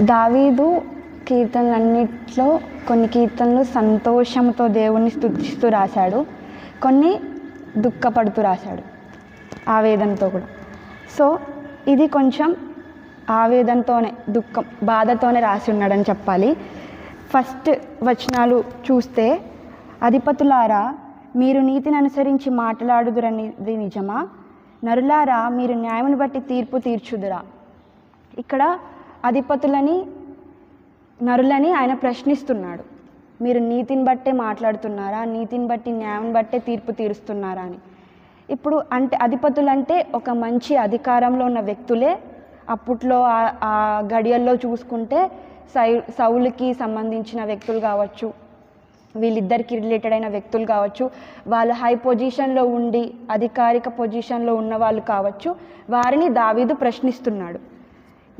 దావీదు కీర్తనలన్నిట్లో కొన్ని కీర్తనలు సంతోషంతో దేవుణ్ణి స్థుతిస్తూ రాశాడు. కొన్ని దుఃఖపడుతూ రాశాడు ఆవేదనతో కూడా. సో ఇది కొంచెం ఆవేదనతోనే దుఃఖం బాధతోనే రాసి ఉన్నాడని చెప్పాలి. ఫస్ట్ వచనాలు చూస్తే అధిపతులారా మీరు నీతిని అనుసరించి మాట్లాడుదురనేది నిజమా? నరులారా మీరు న్యాయమును బట్టి తీర్పు తీర్చుదురా? ఇక్కడ అధిపతులని నరులని ఆయన ప్రశ్నిస్తున్నాడు. మీరు నీతిని బట్టే మాట్లాడుతున్నారా? నీతిని బట్టి న్యాయం బట్టే తీర్పు తీరుస్తున్నారా అని. ఇప్పుడు అంటే అధిపతులంటే ఒక మంచి అధికారంలో ఉన్న వ్యక్తులే. అప్పట్లో ఆ- ఆ గడియల్లో చూసుకుంటే సై సౌలుకి సంబంధించిన వ్యక్తులు కావచ్చు వీళ్ళిద్దరికి రిలేటెడ్ అయిన వ్యక్తులు కావచ్చు వాళ్ళు హై పొజిషన్లో ఉండి అధికారిక పొజిషన్లో ఉన్న వాళ్ళు కావచ్చు వారిని దావీదు ప్రశ్నిస్తున్నాడు.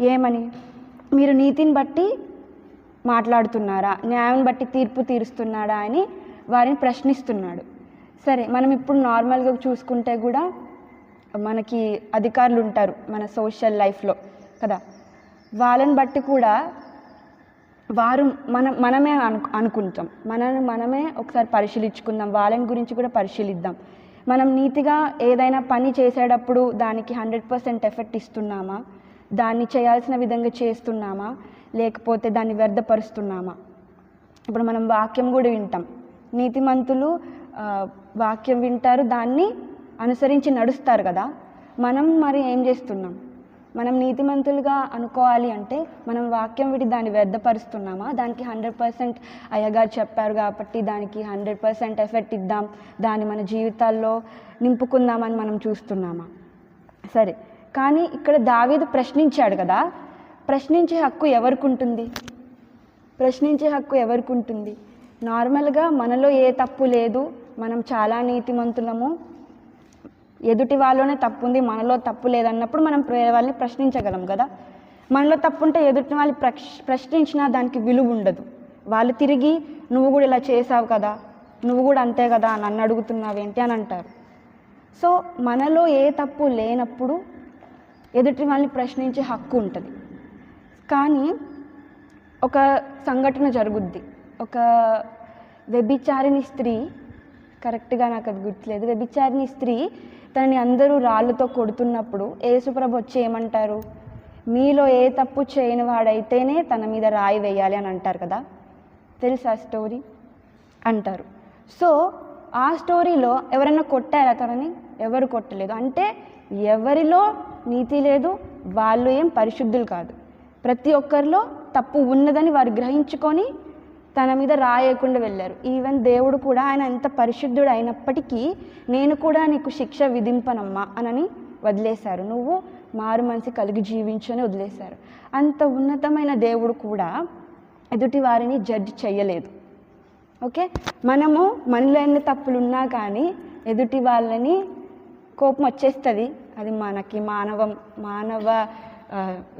ఏమని? మీరు నీతిని బట్టి మాట్లాడుతున్నారా? న్యాయం బట్టి తీర్పు తీరుస్తున్నాడా అని వారిని ప్రశ్నిస్తున్నాడు. సరే మనం ఇప్పుడు నార్మల్గా చూసుకుంటే కూడా మనకి అధికారులు ఉంటారు మన సోషల్ లైఫ్లో కదా? వాళ్ళని బట్టి కూడా వారు మనం మనమే అను అనుకుంటాం. మనల్ని మనమే ఒకసారి పరిశీలించుకుందాం. వాళ్ళని గురించి కూడా పరిశీలిద్దాం. మనం నీతిగా ఏదైనా పని చేసేటప్పుడు దానికి హండ్రెడ్ పర్సెంట్ ఎఫెక్ట్ ఇస్తున్నామా? దాన్ని చేయాల్సిన విధంగా చేస్తున్నామా? లేకపోతే దాన్ని వ్యర్థపరుస్తున్నామా? ఇప్పుడు మనం వాక్యం కూడా వింటాం. నీతిమంతులు వాక్యం వింటారు దాన్ని అనుసరించి నడుస్తారు కదా? మనం మరి ఏం చేస్తున్నాం? మనం నీతిమంతులుగా అనుకోవాలి అంటే మనం వాక్యం విడి దాన్ని వ్యర్థపరుస్తున్నామా? దానికి హండ్రెడ్ పర్సెంట్ అయ్యగారు చెప్పారు కాబట్టి దానికి హండ్రెడ్ పర్సెంట్ ఎఫెక్ట్ ఇద్దాం. దాన్ని మన జీవితాల్లో నింపుకుందామని మనం చూస్తున్నామా? సరే. కానీ ఇక్కడ దావీదు ప్రశ్నించాడు కదా ప్రశ్నించే హక్కు ఎవరికి ఉంటుంది ప్రశ్నించే హక్కు ఎవరికి ఉంటుంది నార్మల్గా మనలో ఏ తప్పు లేదు మనం చాలా నీతిమంతులము ఎదుటి వాళ్ళలోనే తప్పు ఉంది మనలో తప్పు లేదన్నప్పుడు మనం వేరే వాళ్ళని ప్రశ్నించగలం కదా. మనలో తప్పు ఉంటే ఎదుటి వాళ్ళు ప్రశ్ ప్రశ్నించినా దానికి విలువ ఉండదు. వాళ్ళు తిరిగి నువ్వు కూడా ఇలా చేసావు కదా నువ్వు కూడా అంతే కదా నన్ను అడుగుతున్నావేంటి అని అంటారు. సో మనలో ఏ తప్పు లేనప్పుడు ఎదుటి వాళ్ళని ప్రశ్నించే హక్కు ఉంటుంది. కానీ ఒక సంఘటన జరుగుద్ది. ఒక వ్యభిచారిణి స్త్రీ కరెక్ట్గా నాకు అది గుర్తులేదు. వ్యభిచారిణి స్త్రీ తనని అందరూ రాళ్ళతో కొడుతున్నప్పుడు యేసుప్రభు వచ్చి ఏమంటారు? మీలో ఏ తప్పు చేయని వాడైతేనే తన మీద రాయి వేయాలి అని అంటారు కదా? తెలుసా స్టోరీ? అంటారు. సో ఆ స్టోరీలో ఎవరైనా కొట్టారా తనని? ఎవరు కొట్టలేదు. అంటే ఎవరిలో నీతి లేదు వాళ్ళు ఏం పరిశుద్ధులు కాదు. ప్రతి ఒక్కరిలో తప్పు ఉన్నదని వారు గ్రహించుకొని తన మీద రాయకుండా వెళ్ళారు. ఈవెన్ దేవుడు కూడా ఆయన ఎంత పరిశుద్ధుడు అయినప్పటికీ నేను కూడా నీకు శిక్ష విధింపనమ్మా అనని వదిలేశారు. నువ్వు మారు మనసు కలిగి జీవించు అని వదిలేశారు. అంత ఉన్నతమైన దేవుడు కూడా ఎదుటి వారిని జడ్జ్ చేయలేదు. ఓకే మనము మనలో ఎన్ని తప్పులు ఉన్నా కానీ ఎదుటి వాళ్ళని కోపం వచ్చేస్తుంది. అది మనకి మానవం మానవ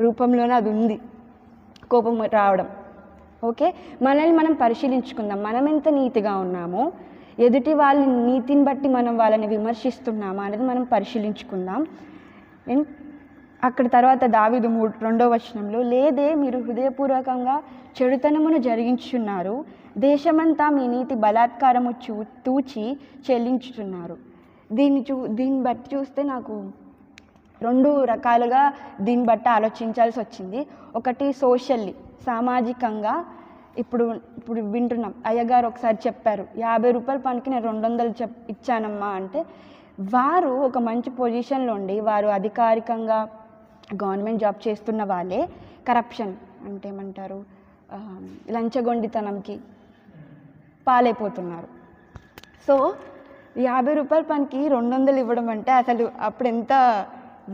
రూపంలోనే అది ఉంది. కోపం రావడం. ఓకే? మనల్ని మనం పరిశీలించుకుందాం. మనం ఎంత నీతిగా ఉన్నామో ఎదుటి వాళ్ళ నీతిని బట్టి మనం వాళ్ళని విమర్శిస్తున్నామా అనేది మనం పరిశీలించుకుందాం. అక్కడ తర్వాత దావిదు మూడు రెండో వచనంలో లేదే మీరు హృదయపూర్వకంగా చెడుతనమును జరిగించున్నారు దేశమంతా మీ నీతి బలాత్కారము చూ తూచి చెల్లించుతున్నారు దీన్ని చూ దీన్ని బట్టి చూస్తే నాకు రెండు రకాలుగా దీన్ని బట్టి ఆలోచించాల్సి వచ్చింది. ఒకటి సోషల్లీ సామాజికంగా. ఇప్పుడు ఇప్పుడు వింటున్నాం. అయ్యగారు ఒకసారి చెప్పారు యాభై రూపాయల పనికి నేను రెండు వందలు చెప్ ఇచ్చానమ్మా అంటే వారు ఒక మంచి పొజిషన్లో ఉండి వారు అధికారికంగా గవర్నమెంట్ జాబ్ చేస్తున్న వాళ్ళే కరప్షన్ అంటే ఏమంటారు? లంచగొండితనంకి పాలైపోతున్నారు. సో యాభై రూపాయల పనికి రెండు వందలు ఇవ్వడం అంటే అసలు అప్పుడు ఎంత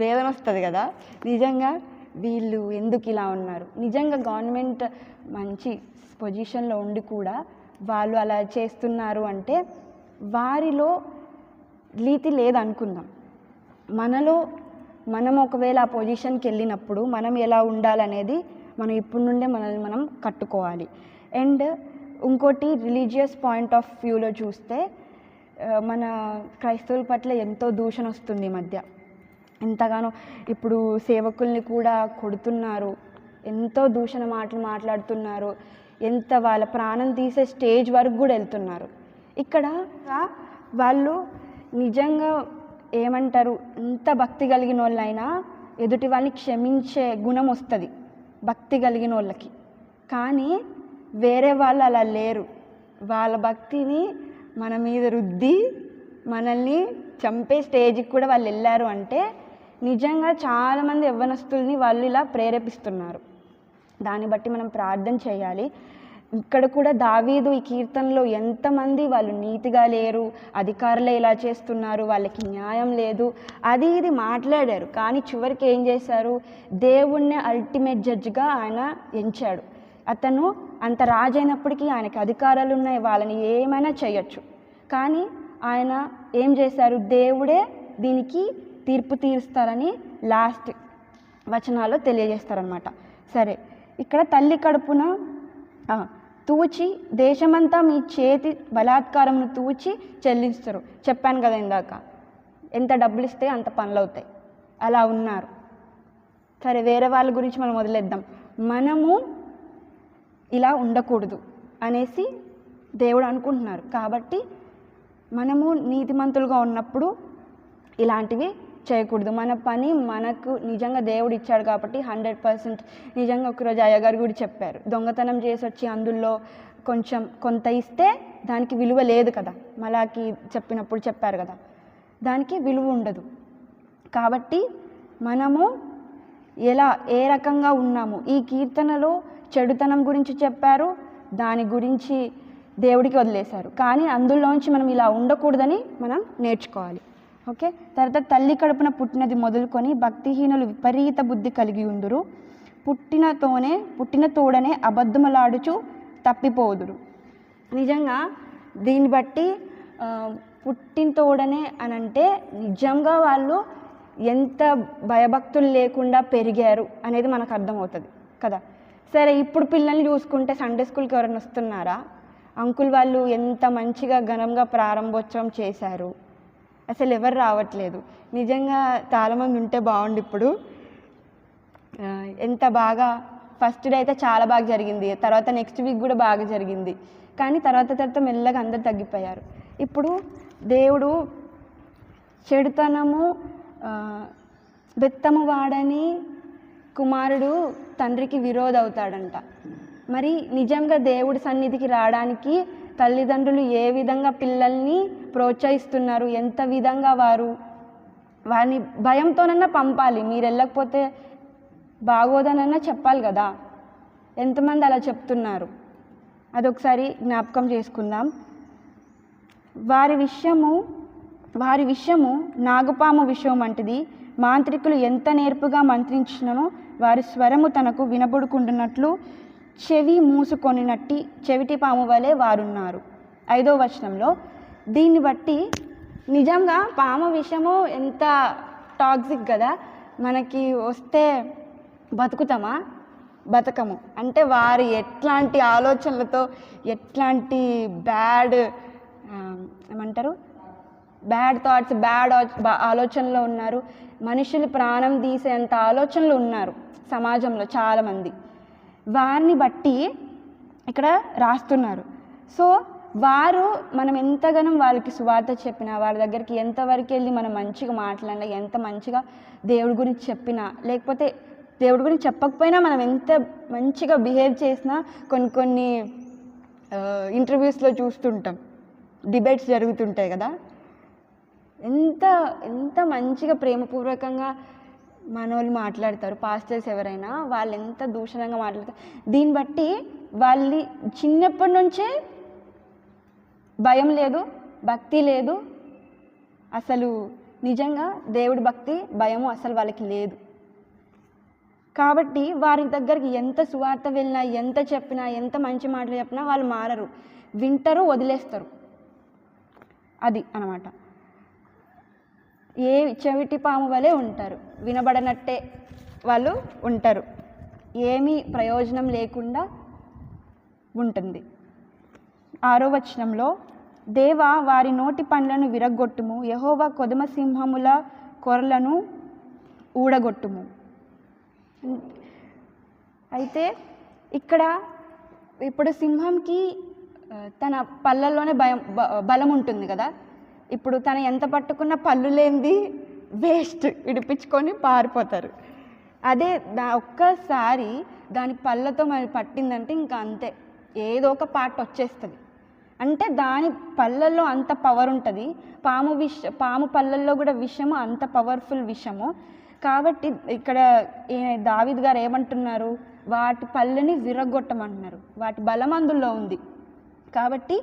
వేదన వస్తుంది కదా. నిజంగా వీళ్ళు ఎందుకు ఇలా ఉన్నారు? నిజంగా గవర్నమెంట్ మంచి పొజిషన్లో ఉండి కూడా వాళ్ళు అలా చేస్తున్నారు అంటే వారిలో లీతి లేదనుకుందాం. మనలో మనం ఒకవేళ ఆ పొజిషన్కి వెళ్ళినప్పుడు మనం ఎలా ఉండాలనేది మనం ఇప్పటి నుండే మనల్ని మనం కట్టుకోవాలి. అండ్ ఇంకోటి రిలీజియస్ పాయింట్ ఆఫ్ వ్యూలో చూస్తే మన క్రైస్తవుల పట్ల ఎంతో దూషణ వస్తుంది ఈ మధ్య. ఎంతగానో ఇప్పుడు సేవకుల్ని కూడా కొడుతున్నారు. ఎంతో దూషణ మాటలు మాట్లాడుతున్నారు. ఎంత వాళ్ళ ప్రాణం తీసే స్టేజ్ వరకు కూడా వెళ్తున్నారు. ఇక్కడ వాళ్ళు నిజంగా ఏమంటారు? ఎంత భక్తి కలిగిన వాళ్ళైనా ఎదుటి వాళ్ళని క్షమించే గుణం వస్తుంది భక్తి కలిగిన వాళ్ళకి కానీ వేరే వాళ్ళు అలా లేరు. వాళ్ళ భక్తిని మన మీద రుద్ది మనల్ని చంపే స్టేజ్కి కూడా వాళ్ళు వెళ్ళారు అంటే నిజంగా చాలామంది యవ్వనస్తుల్ని వాళ్ళు ఇలా ప్రేరేపిస్తున్నారు. దాన్ని బట్టి మనం ప్రార్థన చేయాలి. ఇక్కడ కూడా దావీదు ఈ కీర్తనలో ఎంతమంది వాళ్ళు నీతిగా లేరు అధికారులే ఇలా చేస్తున్నారు వాళ్ళకి న్యాయం లేదు అది ఇది మాట్లాడారు. కానీ చివరికి ఏం చేశారు? దేవుణ్ణి అల్టిమేట్ జడ్జిగా ఆయన ఎంచాడు. అతను అంత రాజైనప్పటికీ ఆయనకి అధికారాలు ఉన్నాయి వాళ్ళని ఏమైనా చేయొచ్చు. కానీ ఆయన ఏం చేశారు? దేవుడే దీనికి తీర్పు తీరుస్తారని లాస్ట్ వచనాల్లో తెలియజేస్తారనమాట సరే ఇక్కడ తల్లి కడుపున తూచి దేశమంతా మీ చేతి బలాత్కారమును తూచి చెల్లిస్తారు చెప్పాను కదా ఇందాక ఎంత డబ్బులు ఇస్తే అంత పనులు అవుతాయి అలా ఉన్నారు. సరే వేరే వాళ్ళ గురించి మనం వదిలేద్దాం. మనము ఇలా ఉండకూడదు అనేసి దేవుడు అనుకుంటున్నారు. కాబట్టి మనము నీతిమంతులుగా ఉన్నప్పుడు ఇలాంటివి చేయకూడదు. మన పని మనకు నిజంగా దేవుడు ఇచ్చాడు కాబట్టి హండ్రెడ్ పర్సెంట్ నిజంగా ఒకరోజు అయ్యగారు కూడా చెప్పారు. దొంగతనం చేసి వచ్చి అందులో కొంచెం కొంత ఇస్తే దానికి విలువ లేదు కదా. మలాకి చెప్పినప్పుడు చెప్పారు కదా. దానికి విలువ ఉండదు. కాబట్టి మనము ఎలా ఏ రకంగా ఉన్నాము? ఈ కీర్తనలో చెడుతనం గురించి చెప్పారు. దాని గురించి దేవుడికి వదిలేశారు. కానీ అందులోంచి మనం ఇలా ఉండకూడదని మనం నేర్చుకోవాలి. ఓకే? తర్వాత తల్లి కడుపున పుట్టినది మొదలుకొని భక్తిహీనులు విపరీత బుద్ధి కలిగి ఉందురు. పుట్టినతోనే పుట్టిన తోడనే అబద్ధములాడుచు తప్పిపోదురు. నిజంగా దీన్ని బట్టి పుట్టిన తోడనే అని అంటే నిజంగా వాళ్ళు ఎంత భయభక్తులు లేకుండా పెరిగారు అనేది మనకు అర్థమవుతుంది కదా? సరే ఇప్పుడు పిల్లల్ని చూసుకుంటే సండే స్కూల్కి ఎవరైనా వస్తున్నారా? అంకుల్ వాళ్ళు ఎంత మంచిగా ఘనంగా ప్రారంభోత్సవం చేశారు? అసలు ఎవరు రావట్లేదు. నిజంగా చాలామంది ఉంటే బాగుండు ఇప్పుడు. ఎంత బాగా ఫస్ట్ డే అయితే చాలా బాగా జరిగింది. తర్వాత నెక్స్ట్ వీక్ కూడా బాగా జరిగింది. కానీ తర్వాత తర్వాత మెల్లగా అందరు తగ్గిపోయారు. ఇప్పుడు దేవుడు చెడుతనము బెత్తము వాడని కుమారుడు తండ్రికి విరోధ అవుతాడంట మరి నిజంగా దేవుడి సన్నిధికి రావడానికి తల్లిదండ్రులు ఏ విధంగా పిల్లల్ని ప్రోత్సహిస్తున్నారు. ఎంత విధంగా వారు వారిని భయంతోనన్నా పంపాలి. మీరు వెళ్ళకపోతే బాగోదనన్నా చెప్పాలి కదా. ఎంతమంది అలా చెప్తున్నారు? అదొకసారి జ్ఞాపకం చేసుకుందాం. వారి విషయము వారి విషయము నాగుపాము విషయం వంటిది. మాంత్రికులు ఎంత నేర్పుగా మంత్రించినో వారి స్వరము తనకు వినబడుకుంటున్నట్లు చెవి మూసుకొనినట్టి చెవిటి పాము వలె వారున్నారు. ఐదో వచనంలో దీన్ని బట్టి నిజంగా పాము విషము ఎంత టాక్సిక్ కదా మనకి వస్తే బతుకుతామా? బతకము. అంటే వారు ఎట్లాంటి ఆలోచనలతో ఎట్లాంటి బ్యాడ్ ఏమంటారు? బ్యాడ్ థాట్స్ బ్యాడ్ ఆలోచనలో ఉన్నారు. మనుషులు ప్రాణం తీసేంత ఆలోచనలు ఉన్నారు సమాజంలో చాలామంది. వారిని బట్టి ఇక్కడ రాస్తున్నారు. సో వారు మనం ఎంతగానో వాళ్ళకి సువార్త చెప్పినా వారి దగ్గరికి ఎంతవరకు వెళ్ళి మనం మంచిగా మాట్లాడినా ఎంత మంచిగా దేవుడి గురించి చెప్పినా లేకపోతే దేవుడి గురించి చెప్పకపోయినా మనం ఎంత మంచిగా బిహేవ్ చేసినా కొన్ని కొన్ని ఇంటర్వ్యూస్లో చూస్తుంటాం. డిబేట్స్ జరుగుతుంటాయి కదా. ఎంత ఎంత మంచిగా ప్రేమపూర్వకంగా మనోళ్ళు మాట్లాడతారు పాస్టర్స్ ఎవరైనా వాళ్ళు ఎంత దూషణంగా మాట్లాడతారు. దీన్ని బట్టి వాళ్ళని చిన్నప్పటి నుంచే భయం లేదు భక్తి లేదు. అసలు నిజంగా దేవుడి భక్తి భయము అసలు వాళ్ళకి లేదు. కాబట్టి వారి దగ్గరికి ఎంత సువార్త వెళ్ళినా ఎంత చెప్పినా ఎంత మంచి మాటలు చెప్పినా వాళ్ళు మారరు. వింటారు వదిలేస్తారు. అది అనమాట. ఏ చెవిటి పాము వలె ఉంటారు. వినబడనట్టే వాళ్ళు ఉంటారు. ఏమీ ప్రయోజనం లేకుండా ఉంటుంది. ఆరో వచనంలో దేవా వారి నోటి పండ్లను విరగొట్టుము యహోవా కొదమ సింహముల కొరలను ఊడగొట్టుము. అయితే ఇక్కడ ఇప్పుడు సింహంకి తన పళ్ళల్లోనే భయం బ- బలం ఉంటుంది కదా. ఇప్పుడు తను ఎంత పట్టుకున్న పళ్ళు లేనిది వేస్ట్ విడిపించుకొని పారిపోతారు. అదే దా ఒక్కసారి దాని పళ్ళతో మరి పట్టిందంటే ఇంకా అంతే. ఏదో ఒక పార్ట్ వచ్చేస్తుంది. అంటే దాని పళ్ళల్లో అంత పవర్ ఉంటుంది. పాము విష పాము పళ్ళల్లో కూడా విషము అంత పవర్ఫుల్ విషము. కాబట్టి ఇక్కడ దావిద్ గారు ఏమంటున్నారు? వాటి పళ్ళని విరగొట్టమంటున్నారు వాటి బలం అందులో ఉంది. కాబట్టి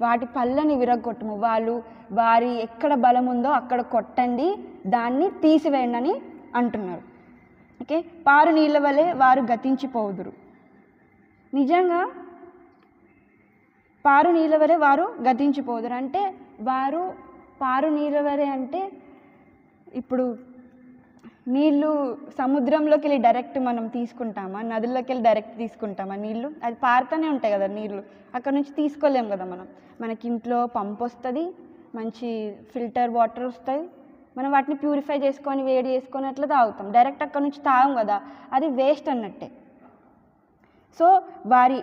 వాటి పళ్ళని విరగొట్టము వాళ్ళు వారి ఎక్కడ బలం ఉందో అక్కడ కొట్టండి. దాన్ని తీసివేయండి అని అంటున్నారు. ఓకే? పారు నీళ్ళ వలె వారు గతించిపోదురు. నిజంగా పారు నీలవరే వారు గతించిపోదురు. అంటే వారు పారు నీళ్ళ అంటే ఇప్పుడు నీళ్ళు సముద్రంలోకి వెళ్ళి డైరెక్ట్ మనం తీసుకుంటామా? నదుల్లోకి వెళ్ళి డైరెక్ట్ తీసుకుంటామా నీళ్ళు? అది పారుతూనే ఉంటాయి కదా నీళ్ళు. అక్కడ నుంచి తీసుకోలేం కదా మనం. మనకి ఇంట్లో పంప్ వస్తుంది మంచి ఫిల్టర్ వాటర్ వస్తాయి మనం వాటిని ప్యూరిఫై చేసుకొని వేడి చేసుకొని అట్లా తాగుతాం. డైరెక్ట్ అక్కడ నుంచి తాగం కదా. అది వేస్ట్ అన్నట్టే. సో వారి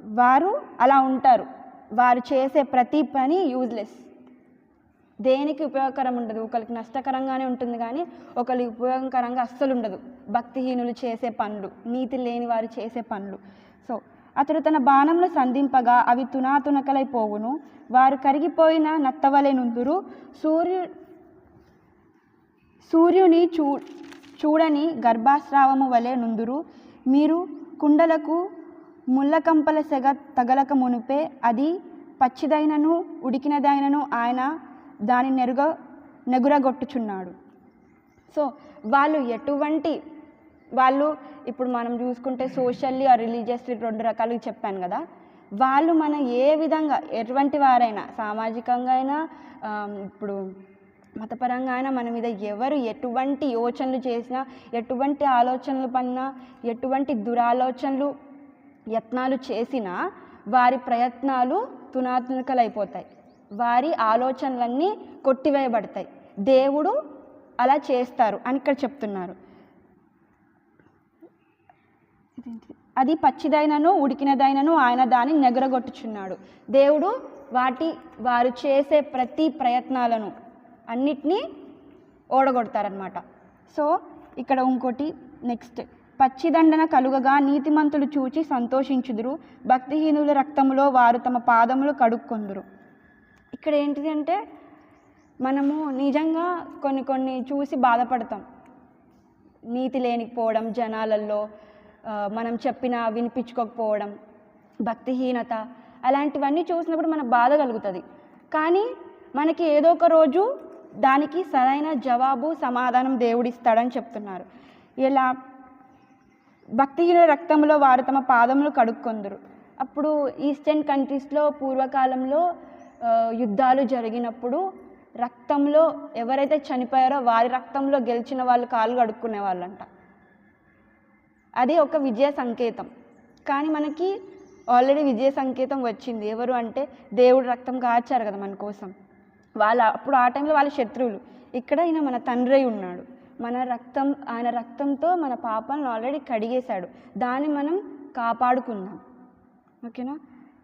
వారు అలా ఉంటారు. వారు చేసే ప్రతి పని యూజ్లెస్ దేనికి ఉపయోగకరం ఉండదు? ఒకరికి నష్టకరంగానే ఉంటుంది కానీ ఒకరికి ఉపయోగకరంగా అస్సలు ఉండదు. భక్తిహీనులు చేసే పనులు నీతి లేని వారు చేసే పనులు. సో అతడు తన బాణంలో సంధింపగా అవి తునాతునకలైపోవును. వారు కరిగిపోయిన నత్తవలే నుందురు సూర్యు సూర్యుని చూ చూడని గర్భాస్రావము వలె నుందురు మీరు కుండలకు ముళ్ళకంపల సెగ తగలక మునుపే అది పచ్చిదైనను ఉడికినదైనను ఆయన దాని నెరుగ నెగురగొట్టుచున్నాడు. సో వాళ్ళు ఎటువంటి వాళ్ళు ఇప్పుడు మనం చూసుకుంటే సోషల్లీ ఆ రిలీజియస్లీ రెండు రకాలుగా చెప్పాను కదా వాళ్ళు మన ఏ విధంగా ఎటువంటి వారైనా సామాజికంగా అయినా ఇప్పుడు మతపరంగా అయినా మన మీద ఎవరు ఎటువంటి యోచనలు చేసినా ఎటువంటి ఆలోచనలు పన్నా ఎటువంటి దురాలోచనలు యత్నాలు చేసినా వారి ప్రయత్నాలు తునాత్మకలైపోతాయి. వారి ఆలోచనలన్నీ కొట్టివేయబడతాయి. దేవుడు అలా చేస్తారు అని ఇక్కడ చెప్తున్నారు. అది పచ్చిదైనను ఉడికినదైనను ఆయన దాన్ని నెగరగొట్టుచున్నాడు. దేవుడు వాటి వారు చేసే ప్రతి ప్రయత్నాలను అన్నిటినీ ఓడగొడతారనమాట సో ఇక్కడ ఇంకోటి నెక్స్ట్. పచ్చిదండన కలుగగా నీతిమంతులు చూచి సంతోషించుదురు. భక్తిహీనుల రక్తములో వారు తమ పాదములు కడుక్కొందురు. ఇక్కడ ఏంటిది అంటే మనము నిజంగా కొన్ని కొన్ని చూసి బాధపడతాం. నీతి లేనిపోవడం జనాలల్లో మనం చెప్పిన వినిపించుకోకపోవడం భక్తిహీనత అలాంటివన్నీ చూసినప్పుడు మనకు బాధ కలుగుతుంది. కానీ మనకి ఏదో ఒక రోజు దానికి సరైన జవాబు సమాధానం దేవుడిస్తాడని చెప్తున్నారు. ఇలా భక్తిహీన రక్తంలో వారు తమ పాదములు కడుక్కొందరు. అప్పుడు ఈస్టర్న్ కంట్రీస్లో పూర్వకాలంలో యుద్ధాలు జరిగినప్పుడు రక్తంలో ఎవరైతే చనిపోయారో వారి రక్తంలో గెలిచిన వాళ్ళు కాళ్ళు కడుక్కునే వాళ్ళంట. అది ఒక విజయ సంకేతం. కానీ మనకి ఆల్రెడీ విజయ సంకేతం వచ్చింది. ఎవరు అంటే దేవుడు రక్తం కాచారు కదా మన కోసం. వాళ్ళ అప్పుడు ఆ టైంలో వాళ్ళ శత్రువులు. ఇక్కడ ఈయన మన తండ్రి ఉన్నాడు. మన రక్తం ఆయన రక్తంతో మన పాపాలను ఆల్రెడీ కడిగేశాడు. దాన్ని మనం కాపాడుకుందాం. ఓకేనా?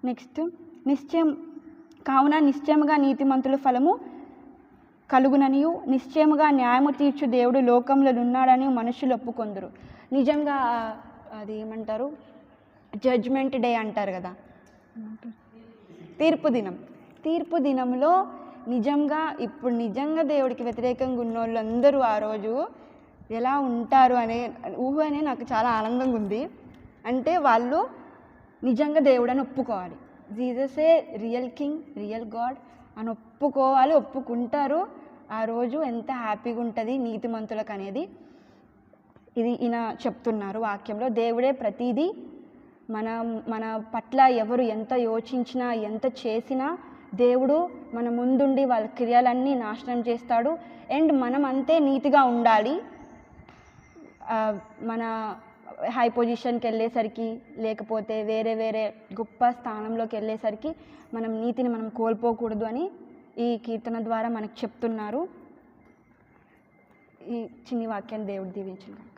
నెక్స్ట్ నిశ్చయం కావున నిశ్చయముగా నీతిమంతుల ఫలము కలుగుననియు. నిశ్చయముగా న్యాయము తీర్చు దేవుడు లోకంలో ఉన్నాడని మనుషులు ఒప్పుకొందరు. నిజంగా అది ఏమంటారు? జడ్జ్మెంట్ డే అంటారు కదా. తీర్పు దినం. తీర్పు దినంలో నిజంగా ఇప్పుడు నిజంగా దేవుడికి వ్యతిరేకంగా ఉన్న వాళ్ళందరూ ఆ రోజు ఎలా ఉంటారు అనే ఊహ అనే నాకు చాలా ఆనందంగా ఉంది. అంటే వాళ్ళు నిజంగా దేవుడని ఒప్పుకోవాలి. జీజసే రియల్ కింగ్ రియల్ గాడ్ అని ఒప్పుకోవాలి ఒప్పుకుంటారు. ఆ రోజు ఎంత హ్యాపీగా ఉంటుంది నీతిమంతులకు అనేది ఇది ఈయన చెప్తున్నారు వాక్యంలో. దేవుడే ప్రతిదీ మన మన పట్ల ఎవరు ఎంత యోచించినా ఎంత చేసినా దేవుడు మన ముందుండి వాళ్ళ క్రియలన్నీ నాశనం చేస్తాడు. అండ్ మనం అంతే నీతిగా ఉండాలి. మన హై పొజిషన్కి వెళ్ళేసరికి లేకపోతే వేరే వేరే గొప్ప స్థానంలోకి వెళ్ళేసరికి మనం నీతిని మనం కోల్పోకూడదు అని ఈ కీర్తన ద్వారా మనకు చెప్తున్నారు. ఈ చిన్ని వాక్యాన్ని దేవుడు దీవించుగాక